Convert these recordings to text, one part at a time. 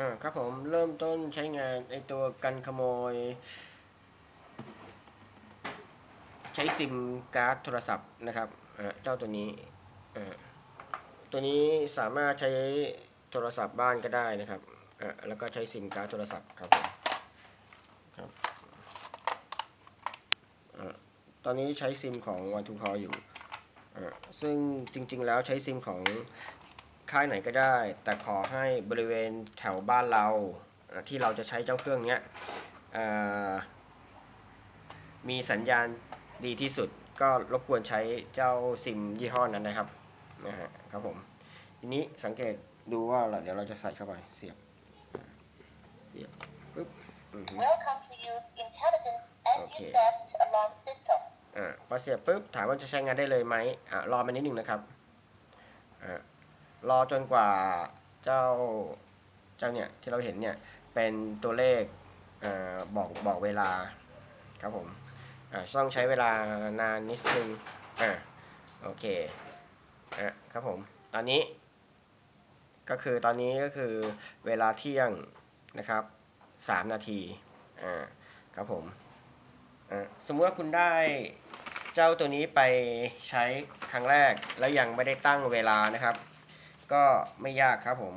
อ่าครับผมเริ่มต้นใช้งานไอตัวกันขโมย ใช้ซิมการ์ดโทรศัพท์นะครับอ่าเจ้าตัวนี้อ่าตัวนี้สามารถใช้โทรศัพท์บ้านก็ได้นะครับอ่าแล้วก็ใช้ซิมการ์ดโทรศัพท์ครับผมครับอ่าตอนนี้ใช้ซิมของวันทูคออยู่อ่าซึ่งจริงๆแล้วใช้ซิมของ ค่ายไหนก็ได้ แต่ขอให้บริเวณแถวบ้านเราอ่าที่เราจะใช้เจ้าเครื่องเนี้ยอ่ามีสัญญาณดีที่สุดก็รบกวนใช้เจ้าซิมยี่ห้อนั้นนะครับนะฮะครับผมทีนี้สังเกตดูว่าเราเดี๋ยวเราจะใส่เข้าไปเสียบเสียบปึ๊บอือฮึ Welcome to use intelligence and Okay. effect alarm system. อ่าพอเสียบปุ๊บถามว่าจะใช้งานได้เลยไหมอ่ารอมานิดหนึ่งนะครับอ่า รอจนกว่าเจ้าเจ้าเนี่ยที่เราเห็นเนี่ยเป็นตัวเลขอบอกบอกเวลาครับผมอ่าต้องใช้เวลานานนิดนึงอ่าโอเคอะครับผมตอนนี้ก็คือตอนนี้ก็คือเวลาเที่ยงนะครับสามนาทีอ่าครับผมอะสมมติว่าคุณได้เจ้าตัวนี้ไปใช้ครั้งแรกแล้วยังไม่ได้ตั้งเวลานะครับ ก็ไม่ยากครับผม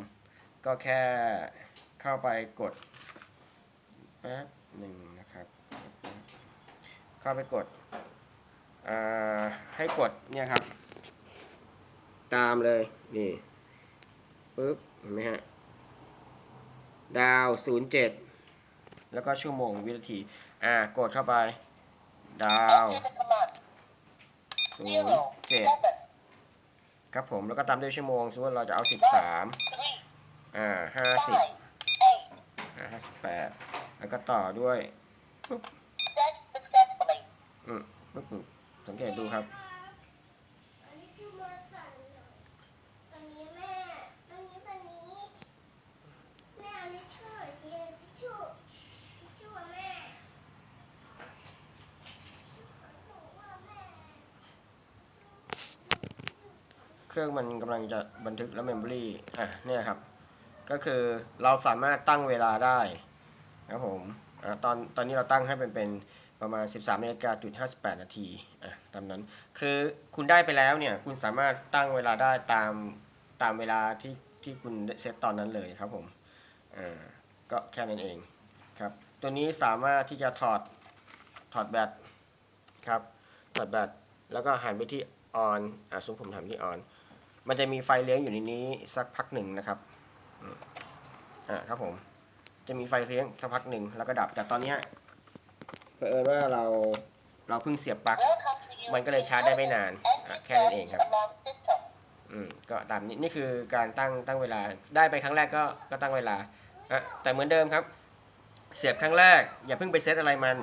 ก็แค่เข้าไปกดแป๊บหนึ่งนะครับ เข้าไปกดให้กดเนี่ยครับ ตามเลยนี่ปึ๊บเห็นไหมฮะดาวศูนย์เจ็ดแล้วก็ชั่วโมงวินาที อ่ากดเข้าไป ดาวศูนย์เจ็ด ครับผมแล้วก็ตามด้วยชั่วโมงสมมติเราจะเอาสิบสามอ่าห้าสิบอ่าห้าสิบแปดแล้วก็ต่อด้วยอืมปึ๊บปึ๊บสังเกตดูครับ อันนี้คือมือสั่นเหรอตอนนี้แม่ตอนนี้ตอนนี้ แม่เอาไม่ช่วยเดี๋ยวจะช่วยจะช่วยแม่บอกว่าแม่ เครื่องมันกำลังจะบันทึกแล้วเมมโมรี่อะเนี่ยครับ ก็คือเราสามารถตั้งเวลาได้ครับผมอะตอนตอนนี้เราตั้งให้เป็นเป็นประมาณ 13นาฬิกาจุด58 นาทีอะตามนั้น คือคุณได้ไปแล้วเนี่ย คุณสามารถตั้งเวลาได้ตามตามเวลาที่ที่คุณเซตตอนนั้นเลยครับผมอ่าก็แค่นั้นเองครับ ตัวนี้สามารถที่จะถอดถอดแบตครับถอดแบตแล้วก็หันไปที่ออนอะสมมผมทำที่ออน มันจะมีไฟเลี้ยงอยู่ในนี้สักพักหนึ่งนะครับอ่าครับผม จะมีไฟเลี้ยงสักพักหนึ่งแล้วก็ดับ แต่ตอนเนี้ยเผอิญว่าเราเราเพิ่งเสียบปลั๊กมันก็เลยชาร์จได้ไม่นานแค่นั้นเองครับอืมก็ตามนี้นี่คือการตั้งตั้งเวลาได้ไปครั้งแรกก็ก็ตั้งเวลาอะแต่เหมือนเดิมครับ เสียบครั้งแรก อย่าเพิ่งไปเซตอะไรมัน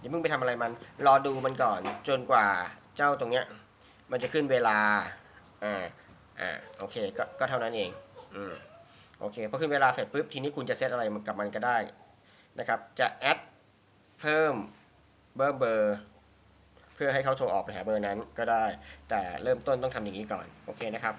อย่าเพิ่งไปทำอะไรมัน รอดูมันก่อนจนกว่าเจ้าตรงเนี้ย มันจะขึ้นเวลาอ่า อ่าโอเคก็ก็เท่านั้นเองอืมโอเคพอขึ้นเวลาเสร็จปุ๊บทีนี้คุณจะเซตอะไรกับมันก็ได้นะครับ จะแอดเพิ่มเบอร์เบอร์เพื่อให้เขาโทรออกไปหาเบอร์นั้นก็ได้ แต่เริ่มต้นต้องทำอย่างนี้ก่อน โอเคนะครับ